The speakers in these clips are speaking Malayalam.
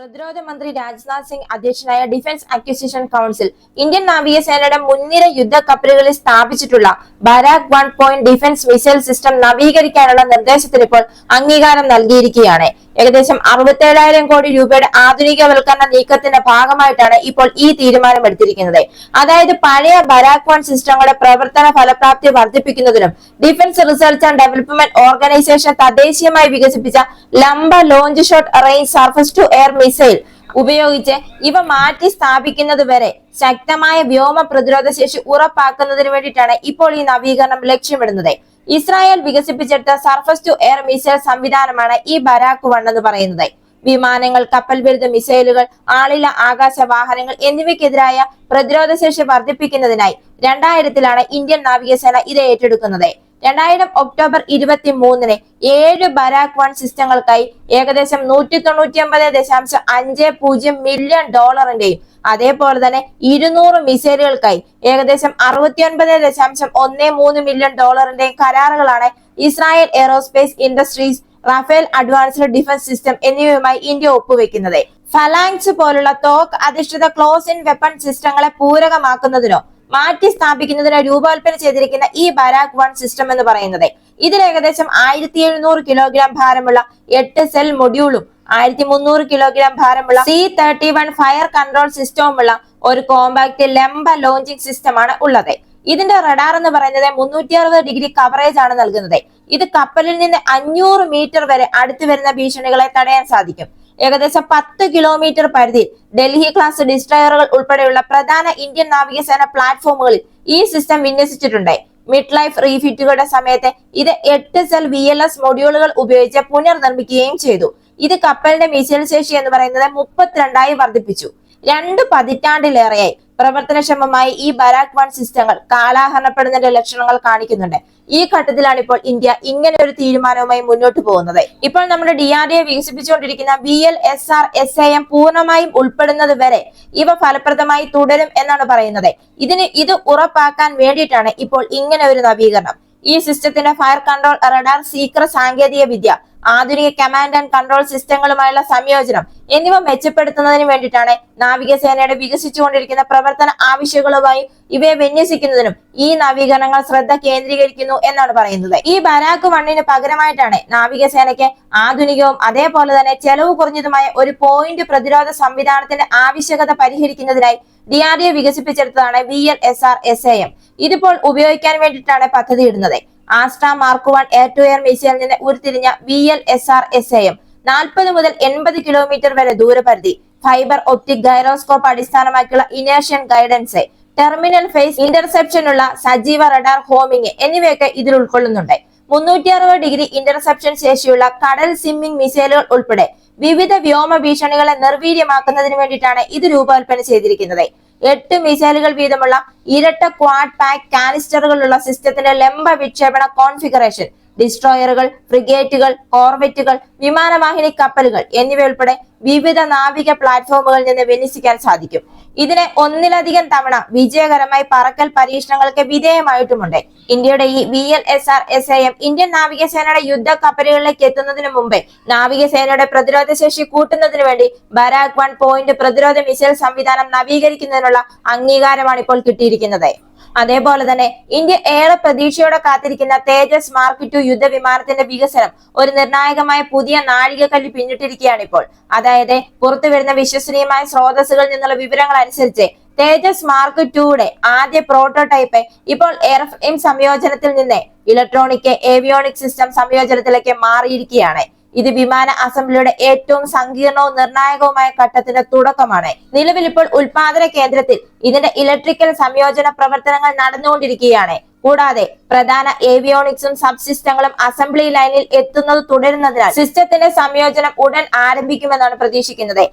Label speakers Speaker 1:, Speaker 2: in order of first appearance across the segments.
Speaker 1: പ്രതിരോധ മന്ത്രി രാജ്നാഥ് സിംഗ് അധ്യക്ഷനായ ഡിഫൻസ് അക്വിസിഷൻ കൗൺസിൽ ഇന്ത്യൻ നാവികസേനയുടെ മുൻനിര യുദ്ധ കപ്പലുകളിൽ സ്ഥാപിച്ചിട്ടുള്ള Barak one point defence missile system നവീകരിക്കാനുള്ള നിർദ്ദേശത്തിന് ഇപ്പോൾ അംഗീകാരം നൽകിയിരിക്കുകയാണ്. ഏകദേശം അറുപത്തേഴായിരം കോടി രൂപയുടെ ആധുനികവൽക്കരണ നീക്കത്തിന്റെ ഭാഗമായിട്ടാണ് ഇപ്പോൾ ഈ തീരുമാനം എടുത്തിരിക്കുന്നത്. അതായത് പഴയ ബരാക് വൺ സിസ്റ്റങ്ങളുടെ പ്രവർത്തന ഫലപ്രാപ്തി വർദ്ധിപ്പിക്കുന്നതിനും defence research and development organisation തദ്ദേശീയമായി വികസിപ്പിച്ച ലംബ launch short range surface to air missile ഉപയോഗിച്ച് ഇവ മാറ്റി സ്ഥാപിക്കുന്നത് വരെ ശക്തമായ വ്യോമ പ്രതിരോധ ശേഷി ഉറപ്പാക്കുന്നതിന് വേണ്ടിയിട്ടാണ് ഇപ്പോൾ ഈ നവീകരണം ലക്ഷ്യമിടുന്നത്. ഇസ്രായേൽ വികസിപ്പിച്ചെടുത്ത സർഫസ് ടു എയർ മിസൈൽ സംവിധാനമാണ് ഈ ബരാക്ക് വൺ എന്ന് പറയുന്നത്. വിമാനങ്ങൾ കപ്പൽ വിരുദ്ധ മിസൈലുകൾ ആളില ആകാശ വാഹനങ്ങൾ എന്നിവയ്ക്കെതിരായ പ്രതിരോധ ശേഷി വർദ്ധിപ്പിക്കുന്നതിനായി രണ്ടായിരത്തിലാണ് ഇന്ത്യൻ നാവികസേന ഇത് ഏറ്റെടുക്കുന്നത്. രണ്ടായിരം ഒക്ടോബർ ഇരുപത്തി മൂന്നിന് ഏഴ് ബരാക് വൺ സിസ്റ്റങ്ങൾക്കായി ഏകദേശം നൂറ്റി തൊണ്ണൂറ്റി ഒമ്പത് ദശാംശം അഞ്ച് പൂജ്യം മില്യൺ ഡോളറിന്റെയും അതേപോലെ തന്നെ ഇരുന്നൂറ് മിസൈലുകൾക്കായി ഏകദേശം അറുപത്തിയൊൻപത് ദശാംശം ഒന്ന് മൂന്ന് മില്യൺ ഡോളറിന്റെ കരാറുകളാണ് Israel aerospace industries Rafael advanced defence system എന്നിവയുമായി ഇന്ത്യ ഒപ്പുവെക്കുന്നത്. ഫലാങ്സ് പോലുള്ള തോക്ക് അധിഷ്ഠിത ക്ലോസ് ഇൻ വെപ്പൺ സിസ്റ്റങ്ങളെ പൂരകമാക്കുന്നതിനോ മാറ്റി സ്ഥാപിക്കുന്നതിനോ രൂപകൽപ്പന ചെയ്തിരിക്കുന്ന ഈ ബരാക് വൺ സിസ്റ്റം എന്ന് പറയുന്നത്. ഇതിൽ ഏകദേശം ആയിരത്തി എഴുന്നൂറ് കിലോഗ്രാം ഭാരമുള്ള എട്ട് സെൽ മൊഡ്യൂളും ആയിരത്തി മുന്നൂറ് കിലോഗ്രാം ഭാരമുള്ള C thirty one fire control സിസ്റ്റവുമുള്ള ഒരു കോമ്പാക്ട് ലംബ ലോഞ്ചിങ് സിസ്റ്റമാണ് ഉള്ളത്. ഇതിന്റെ റഡാർ എന്ന് പറയുന്നത് മുന്നൂറ്റി അറുപത് ഡിഗ്രി കവറേജ് ആണ് നൽകുന്നത്. ഇത് കപ്പലിൽ നിന്ന് അഞ്ഞൂറ് മീറ്റർ വരെ അടുത്തു വരുന്ന ഭീഷണികളെ തടയാൻ സാധിക്കും. ഏകദേശം പത്ത് കിലോമീറ്റർ പരിധിയിൽ ഡൽഹി ക്ലാസ് ഡിസ്ട്രയറുകൾ ഉൾപ്പെടെയുള്ള പ്രധാന ഇന്ത്യൻ നാവികസേന പ്ലാറ്റ്ഫോമുകളിൽ ഈ സിസ്റ്റം വിന്യസിച്ചിട്ടുണ്ട്. മിഡ് ലൈഫ് റീഫിറ്റുകളുടെ സമയത്ത് ഇത് എട്ട് സെൽ വി എൽ എസ് മൊഡ്യൂളുകൾ ഉപയോഗിച്ച് പുനർനിർമ്മിക്കുകയും ചെയ്തു. ഇത് കപ്പലിന്റെ മിസൈൽ ശേഷി എന്ന് പറയുന്നത് മുപ്പത്തിരണ്ടായി വർദ്ധിപ്പിച്ചു. രണ്ട് പതിറ്റാണ്ടിലേറെയായി പ്രവർത്തനക്ഷമമായി ഈ ബരാക് വൺ സിസ്റ്റങ്ങൾ കാലാഹരണപ്പെടുന്നതിന്റെ ലക്ഷണങ്ങൾ കാണിക്കുന്നുണ്ട്. ഈ ഘട്ടത്തിലാണ് ഇപ്പോൾ ഇന്ത്യ ഇങ്ങനെ ഒരു തീരുമാനവുമായി മുന്നോട്ട് പോകുന്നത്. ഇപ്പോൾ നമ്മുടെ D R D A വികസിപ്പിച്ചുകൊണ്ടിരിക്കുന്ന B L S R S A M പൂർണമായും ഉൾപ്പെടുന്നത് വരെ ഇവ ഫലപ്രദമായി തുടരും എന്നാണ് പറയുന്നത്. ഇതിന് ഇത് ഉറപ്പാക്കാൻ വേണ്ടിയിട്ടാണ് ഇപ്പോൾ ഇങ്ങനെ ഒരു നവീകരണം. ഈ സിസ്റ്റത്തിന്റെ ഫയർ കൺട്രോൾ റഡാർ സീക്ര സാങ്കേതിക വിദ്യ ആധുനിക കമാൻഡ് ആൻഡ് കൺട്രോൾ സിസ്റ്റങ്ങളുമായുള്ള സംയോജനം എന്നിവ മെച്ചപ്പെടുത്തുന്നതിന് വേണ്ടിയിട്ടാണ് നാവികസേനയുടെ വികസിച്ചുകൊണ്ടിരിക്കുന്ന പ്രവർത്തന ആവശ്യങ്ങളുമായി ഇവയെ വിന്യസിക്കുന്നതിനും ഈ നവീകരണങ്ങൾ ശ്രദ്ധ കേന്ദ്രീകരിക്കുന്നു എന്നാണ് പറയുന്നത്. ഈ ബരാക്ക് വണ്ണിന് പകരമായിട്ടാണ് നാവികസേനയ്ക്ക് ആധുനികവും അതേപോലെ തന്നെ ചെലവ് കുറഞ്ഞതുമായ ഒരു പോയിന്റ് പ്രതിരോധ സംവിധാനത്തിന്റെ ആവശ്യകത പരിഹരിക്കുന്നതിനായി D R D വികസിപ്പിച്ചെടുത്തതാണ് V L S R S A M ഇതിപ്പോൾ ഉപയോഗിക്കാൻ വേണ്ടിയിട്ടാണ് പദ്ധതി ഇടുന്നത്. Astra mark one air to air മിസൈലിൽ നിന്ന് ഉരുത്തിരിഞ്ഞ V L S R S A നാൽപ്പത് മുതൽ എൺപത് കിലോമീറ്റർ വരെ ദൂരപരിധി. ഫൈബർ ഒപ്റ്റിക് ഗൈറോസ്കോപ്പ് അടിസ്ഥാനമാക്കിയുള്ള ഇനേഷ്യൻ ഗൈഡൻസ് ടെർമിനൽ ഫേസ് ഇന്റർസെപ്ഷനുള്ള സജീവ റഡാർ ഹോമിംഗ് എന്നിവയൊക്കെ ഇതിൽ ഉൾക്കൊള്ളുന്നുണ്ട്. മുന്നൂറ്റി അറുപത് ഡിഗ്രി ഇന്റർസെപ്ഷൻ ശേഷിയുള്ള കടൽ സിമ്മിംഗ് മിസൈലുകൾ ഉൾപ്പെടെ വിവിധ വ്യോമ ഭീഷണികളെ നിർവീര്യമാക്കുന്നതിന് വേണ്ടിയിട്ടാണ് ഇത് രൂപകൽപ്പന ചെയ്തിരിക്കുന്നത്. എട്ട് മിസൈലുകൾ വീതമുള്ള ഇരട്ട ക്വാഡ് പാക്ക് കാനിസ്റ്ററുകളുള്ള സിസ്റ്റത്തിന്റെ ലംബ വിക്ഷേപണ കോൺഫിഗറേഷൻ ഡിസ്ട്രോയറുകൾ ഫ്രിഗേറ്റുകൾ കോർവെറ്റുകൾ വിമാനവാഹിനി കപ്പലുകൾ എന്നിവയുൾപ്പെടെ വിവിധ നാവിക പ്ലാറ്റ്ഫോമുകളിൽ നിന്ന് വിന്യസിക്കാൻ സാധിക്കും. ഇതിനെ ഒന്നിലധികം തവണ വിജയകരമായി പറക്കൽ പരീക്ഷണങ്ങൾക്ക് വിധേയമായിട്ടുമുണ്ട്. ഇന്ത്യയുടെ ഈ V L S R S I M Indian നാവികസേനയുടെ യുദ്ധ കപ്പലുകളിലേക്ക് എത്തുന്നതിന് മുമ്പേ നാവികസേനയുടെ പ്രതിരോധ ശേഷി കൂട്ടുന്നതിന് വേണ്ടി ബരാക് വൺ പോയിന്റ് പ്രതിരോധ മിസൈൽ സംവിധാനം നവീകരിക്കുന്നതിനുള്ള അംഗീകാരമാണ് ഇപ്പോൾ കിട്ടിയിരിക്കുന്നത്. അതേപോലെ തന്നെ ഇന്ത്യ ഏറെ പ്രതീക്ഷയോടെ കാത്തിരിക്കുന്ന തേജസ് മാർക്ക് ടു യുദ്ധവിമാനത്തിന്റെ വികസനം ഒരു നിർണായകമായ പുതിയ നാഴികക്കല്ല് പിന്നിട്ടിരിക്കുകയാണ് ഇപ്പോൾ. അതായത് പുറത്തു വരുന്ന വിശ്വസനീയമായ സ്രോതസ്സുകളിൽ നിന്നുള്ള വിവരങ്ങൾ അനുസരിച്ച് തേജസ് മാർക്ക് ടുയുടെ ആദ്യ പ്രോട്ടോടൈപ്പ് ഇപ്പോൾ എയർഫ്രെയിം സംയോജനത്തിൽ നിന്ന് ഇലക്ട്രോണിക് ഏവിയോണിക് സിസ്റ്റം സംയോജനത്തിലേക്ക് മാറിയിരിക്കുകയാണ്. ഇത് വിമാന അസംബ്ലിയുടെ ഏറ്റവും സങ്കീർണവും നിർണായകവുമായ ഘട്ടത്തിന്റെ തുടക്കമാണ്. നിലവിൽ ഇപ്പോൾ ഉൽപാദന കേന്ദ്രത്തിൽ ഇതിന്റെ ഇലക്ട്രിക്കൽ സംയോജന പ്രവർത്തനങ്ങൾ നടന്നുകൊണ്ടിരിക്കുകയാണ്. കൂടാതെ പ്രധാന ഏവിയോണിക്സും സബ് സിസ്റ്റങ്ങളും അസംബ്ലി ലൈനിൽ എത്തുന്നത് തുടരുന്നതിനാൽ സിസ്റ്റത്തിന്റെ സംയോജനം ഉടൻ ആരംഭിക്കുമെന്നാണ് പ്രതീക്ഷിക്കുന്നത്.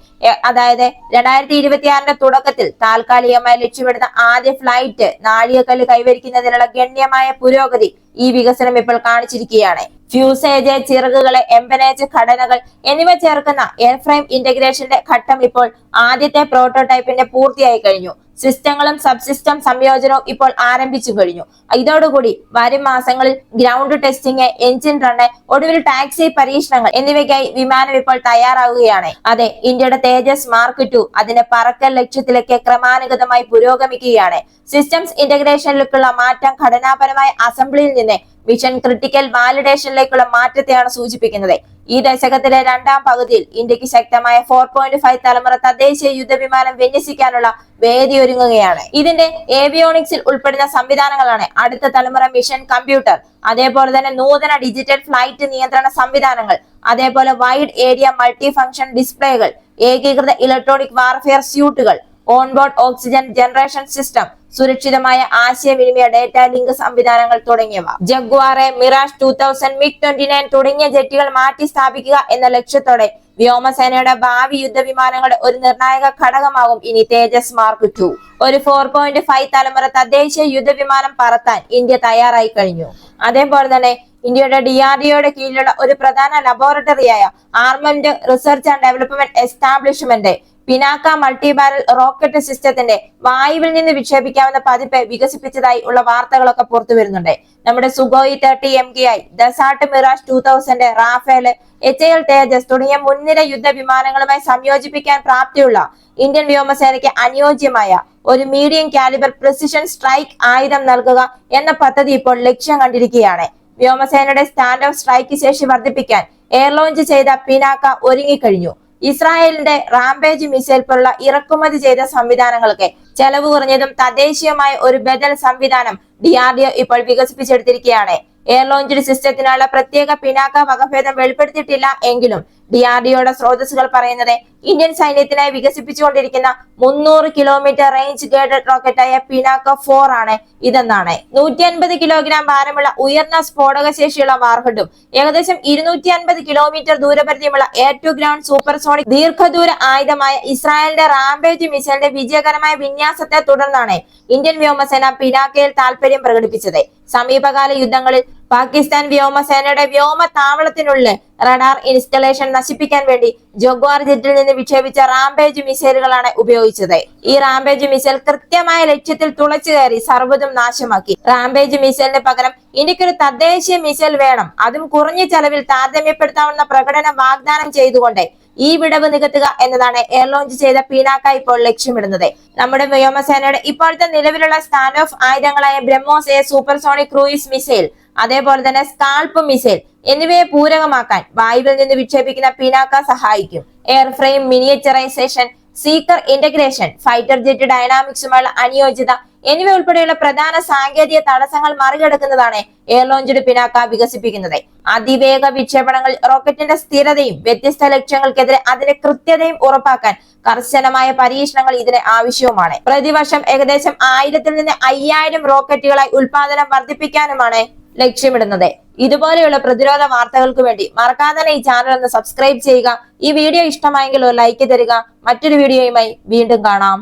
Speaker 1: അതായത് രണ്ടായിരത്തി ഇരുപത്തിയാറിന്റെ തുടക്കത്തിൽ താൽക്കാലികമായി ലക്ഷ്യമിടുന്ന ആദ്യ ഫ്ലൈറ്റ് നാഴികക്കല്ല് കൈവരിക്കുന്നതിനുള്ള ഗണ്യമായ പുരോഗതി ഈ വികസനം ഇപ്പോൾ കാണിച്ചിരിക്കുകയാണ്. ഫ്യൂസേജ് ചിറകുകളെ എംബനേജ് ഘടനകൾ എന്നിവ ചേർക്കുന്ന എയർ ഫ്രെയിം ഇന്റഗ്രേഷന്റെ ഘട്ടം ഇപ്പോൾ ആദ്യത്തെ പ്രോട്ടോടൈപ്പിന്റെ പൂർത്തിയായി കഴിഞ്ഞു. സിസ്റ്റങ്ങളും സബ്സിസ്റ്റം സംയോജനവും ഇപ്പോൾ ആരംഭിച്ചു കഴിഞ്ഞു. ഇതോടുകൂടി വരും മാസങ്ങളിൽ ഗ്രൗണ്ട് ടെസ്റ്റിംഗ് എഞ്ചിൻ റണ്ണ് ഒടുവിൽ ടാക്സി പരീക്ഷണങ്ങൾ എന്നിവയ്ക്കായി വിമാനം ഇപ്പോൾ തയ്യാറാവുകയാണ്. അതെ ഇന്ത്യയുടെ തേജസ് മാർക്ക് ടു അതിന്റെ പറക്കൽ ലക്ഷ്യത്തിലേക്ക് ക്രമാനുഗതമായി പുരോഗമിക്കുകയാണ്. സിസ്റ്റംസ് ഇന്റഗ്രേഷനിലേക്കുള്ള മാറ്റം ഘടനാപരമായ അസംബ്ലിയിൽ നിന്ന് മിഷൻ ക്രിട്ടിക്കൽ വാലിഡേഷനിലേക്കുള്ള മാറ്റത്തെയാണ് സൂചിപ്പിക്കുന്നത്. ഈ ദശകത്തിലെ രണ്ടാം പകുതിയിൽ ഇന്ത്യയ്ക്ക് ശക്തമായ ഫോർ പോയിന്റ് ഫൈവ് തലമുറ തദ്ദേശീയ യുദ്ധവിമാനം വിന്യസിക്കാനുള്ള വേദി ഒരുങ്ങുകയാണ്. ഇതിന്റെ ഏവിയോണിക്സിൽ ഉൾപ്പെടുന്ന സംവിധാനങ്ങളാണ് അടുത്ത തലമുറ മിഷൻ കമ്പ്യൂട്ടർ അതേപോലെ തന്നെ നൂതന ഡിജിറ്റൽ ഫ്ലൈറ്റ് നിയന്ത്രണ സംവിധാനങ്ങൾ അതേപോലെ വൈഡ് ഏരിയ മൾട്ടി ഫംഗ്ഷൻ ഡിസ്പ്ലേകൾ ഏകീകൃത ഇലക്ട്രോണിക് വാർഫെയർ സ്യൂട്ടുകൾ ഓൺബോർഡ് ഓക്സിജൻ ജനറേഷൻ സിസ്റ്റം സുരക്ഷിതമായ ആശയവിനിമയ ഡേറ്റ ലിങ്ക് സംവിധാനങ്ങൾ തുടങ്ങിയവ. ജഗ്വാറെ Mirage two thousand MiG twenty nine തുടങ്ങിയ ജെറ്റുകൾ മാറ്റി സ്ഥാപിക്കുക എന്ന ലക്ഷ്യത്തോടെ വ്യോമസേനയുടെ ഭാവി യുദ്ധവിമാനങ്ങളുടെ ഒരു നിർണായക ഘടകമാകും ഇനി തേജസ് മാർക്ക് ടു ഒരു ഫോർ പോയിന്റ് ഫൈവ് തലമുറ തദ്ദേശീയ യുദ്ധവിമാനം പറത്താൻ ഇന്ത്യ തയ്യാറായി കഴിഞ്ഞു. അതേപോലെ തന്നെ ഇന്ത്യയുടെ ഡി ആർ ഡിഒയുടെ കീഴിലുള്ള ഒരു പ്രധാന ലബോറട്ടറിയായ armament research and development establishment Pinaka multibarrel rocket സിസ്റ്റത്തിന്റെ വായുവിൽ നിന്ന് വിക്ഷേപിക്കാവുന്ന പതിപ്പ് വികസിപ്പിച്ചതായി ഉള്ള വാർത്തകളൊക്കെ പുറത്തു വരുന്നുണ്ട്. നമ്മുടെ Sukhoi thirty M K I Dassault Mirage two thousand Rafale H L Tejas തുടങ്ങിയ മുൻനിര യുദ്ധ വിമാനങ്ങളുമായി സംയോജിപ്പിക്കാൻ പ്രാപ്തിയുള്ള ഇന്ത്യൻ വ്യോമസേനയ്ക്ക് അനുയോജ്യമായ ഒരു മീഡിയം കാലിബർ പ്രിസിഷൻ സ്ട്രൈക്ക് ആയുധം നൽകുക എന്ന പദ്ധതി ഇപ്പോൾ ലക്ഷ്യം കണ്ടിരിക്കുകയാണ്. വ്യോമസേനയുടെ സ്റ്റാൻഡ് ഓഫ് സ്ട്രൈക്ക് ശേഷി വർദ്ധിപ്പിക്കാൻ എയർ ലോഞ്ച് ചെയ്ത പിനാക്ക ഒരുങ്ങിക്കഴിഞ്ഞു. ഇസ്രായേലിന്റെ റാംപേജ് മിസൈൽ പോലുള്ള ഇറക്കുമതി ചെയ്ത സംവിധാനങ്ങൾക്ക് ചെലവ് കുറഞ്ഞതും തദ്ദേശീയമായ ഒരു ബദൽ സംവിധാനം ഡി ആർ ഡി ഒ ഇപ്പോൾ വികസിപ്പിച്ചെടുത്തിരിക്കുകയാണ്. എയർ ലോഞ്ച് സിസ്റ്റത്തിനുള്ള പ്രത്യേക പിനാക്ക വകഭേദം വെളിപ്പെടുത്തിയിട്ടില്ല എങ്കിലും ഡി ആർ സ്രോതസ്സുകൾ പറയുന്നത് ഇന്ത്യൻ സൈന്യത്തിനായി വികസിപ്പിച്ചുകൊണ്ടിരിക്കുന്ന മുന്നൂറ് കിലോമീറ്റർ റേഞ്ച് ഗൈഡഡ് റോക്കറ്റായ പിനാക്ക ഫോർ ആണ് ഇതെന്നാണ്. നൂറ്റി അൻപത് കിലോഗ്രാം ഭാരമുള്ള ഉയർന്ന സ്ഫോടക ശേഷിയുള്ള വാർഹഡും ഏകദേശം ഇരുന്നൂറ്റി അൻപത് കിലോമീറ്റർ ദൂരപരിധിയുമുള്ള എയർ ടു ഗ്രൗണ്ട് സൂപ്പർസോണിക് ദീർഘദൂര ആയുധമായ ഇസ്രായേലിന്റെ റാംബേജ് മിസൈലിന്റെ വിജയകരമായ വിന്യാസത്തെ തുടർന്നാണ് ഇന്ത്യൻ വ്യോമസേന പിനാക്കയിൽ താൽപര്യം പ്രകടിപ്പിച്ചത്. സമീപകാല യുദ്ധങ്ങളിൽ പാകിസ്ഥാൻ വ്യോമസേനയുടെ വ്യോമ താവളത്തിനുള്ളിൽ റഡാർ ഇൻസ്റ്റലേഷൻ നശിപ്പിക്കാൻ വേണ്ടി ജഗ്വാർ ജെറ്റിൽ നിന്ന് വിക്ഷേപിച്ച റാംപേജ് മിസൈലുകളാണ് ഉപയോഗിച്ചത്. ഈ റാംപേജ് മിസൈൽ കൃത്യമായ ലക്ഷ്യത്തിൽ തുളച്ചു കയറി സർവതും നാശമാക്കി. റാംപേജ് മിസൈലിന് പകരം എനിക്കൊരു തദ്ദേശീയ മിസൈൽ വേണം. അതും കുറഞ്ഞ ചെലവിൽ താരതമ്യപ്പെടുത്താവുന്ന പ്രകടനം വാഗ്ദാനം ചെയ്തുകൊണ്ട് ഈ വിടവ് നികത്തുക എന്നതാണ് എയർ ലോഞ്ച് ചെയ്ത പീനാക്ക ഇപ്പോൾ ലക്ഷ്യമിടുന്നത്. നമ്മുടെ വ്യോമസേനയുടെ ഇപ്പോഴത്തെ നിലവിലുള്ള stand off ആയുധങ്ങളായ BrahMos A supersonic cruise missile അതേപോലെ തന്നെ സ്കാൾപ്പ് മിസൈൽ എന്നിവയെ പൂരകമാക്കാൻ വായുവിൽ നിന്ന് വിക്ഷേപിക്കുന്ന പിനാക്ക സഹായിക്കും. Airframe miniaturisation seeker integration fighter jet ഡൈനാമിക്സുമായുള്ള അനുയോജ്യത എന്നിവ ഉൾപ്പെടെയുള്ള പ്രധാന സാങ്കേതിക തടസ്സങ്ങൾ മറികടക്കുന്നതാണ് എയർ ലോഞ്ചഡ് പിനാക്ക വികസിപ്പിക്കുന്നത്. അതിവേഗ വിക്ഷേപണങ്ങൾ റോക്കറ്റിന്റെ സ്ഥിരതയും വ്യത്യസ്ത ലക്ഷ്യങ്ങൾക്കെതിരെ അതിന്റെ കൃത്യതയും ഉറപ്പാക്കാൻ കർശനമായ പരീക്ഷണങ്ങൾ ഇതിന് ആവശ്യവുമാണ്. പ്രതിവർഷം ഏകദേശം ആയിരത്തിൽ നിന്ന് അയ്യായിരം റോക്കറ്റുകളായി ഉൽപാദനം വർദ്ധിപ്പിക്കാനുമാണ് ലക്ഷ്യമിടുന്നത്. ഇതുപോലെയുള്ള പ്രതിരോധ വാർത്തകൾക്ക് വേണ്ടി മറക്കാതെ ഈ ചാനൽ ഒന്ന് സബ്സ്ക്രൈബ് ചെയ്യുക. ഈ വീഡിയോ ഇഷ്ടമായെങ്കിൽ ഒരു ലൈക്ക് തരിക. മറ്റൊരു വീഡിയോയുമായി വീണ്ടും കാണാം.